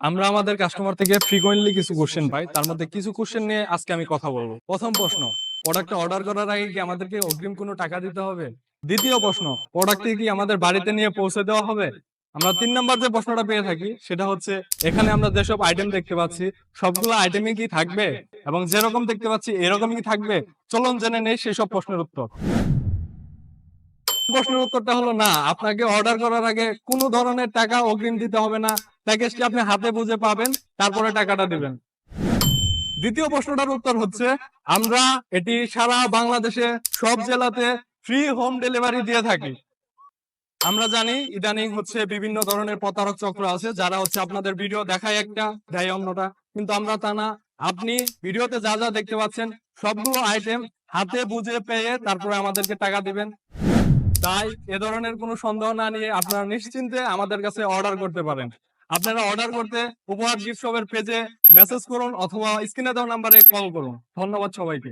আমরা আমাদের কাস্টমার থেকে ফ্রিকোয়েন্টলি কিছু কোশ্চেন পাই। তার মধ্যে কিছু কোশ্চেন নিয়ে আজকে আমি কথা বলব। প্রথম প্রশ্ন প্রোডাক্টটা অর্ডার করার আগে কি আমাদেরকে অগ্রিম কোনো টাকা দিতে হবে? দ্বিতীয় প্রশ্ন প্রোডাক্টটি কি আমাদের বাড়িতে নিয়ে পৌঁছে দেওয়া হবে? আমরা তিন নাম্বার যে প্রশ্নটা পেয়ে থাকি, সেটা হচ্ছে, এখানে আমরা যেসব আইটেম দেখতে পাচ্ছি, সবগুলো আইটেমই কি থাকবে? এবং যেরকম দেখতে পাচ্ছি, এরকমই কি থাকবে? চলুন জেনে নেই সেসব প্রশ্নের উত্তর। প্রশ্নের উত্তরটা হলো না। আপনাকে অর্ডার করার আগে কোনো ধরনের টাকা অগ্রিম দিতে হবে না। প্যাকেজটি আপনি হাতে বুঝে পাবেন, তারপরে টাকাটা দিবেন। দ্বিতীয় প্রশ্নটার উত্তর হচ্ছে, আমরা এটি সারা বাংলাদেশে সব জেলাতে ফ্রি হোম ডেলিভারি দিয়ে থাকি। আমরা জানি, ইদানিং হচ্ছে বিভিন্ন ধরনের প্রতারক চক্র আছে, যারা হচ্ছে আপনাদের ভিডিও দেখায় একটা, দেয় অন্যটা। কিন্তু আমরা তা না। আপনি ভিডিওতে যা যা দেখতে পাচ্ছেন, সবগুলো আইটেম হাতে বুঝে পেয়ে তারপরে আমাদেরকে টাকা দিবেন। তাই এ ধরনের কোনো সন্দেহ না নিয়ে আপনারা নিশ্চিন্তে আমাদের কাছে অর্ডার করতে পারেন। আপনারা অর্ডার করতে উপহার গিফট শপের পেজে মেসেজ করুন অথবা স্ক্রিনে দেওয়া নাম্বারে কল করুন। ধন্যবাদ সবাইকে।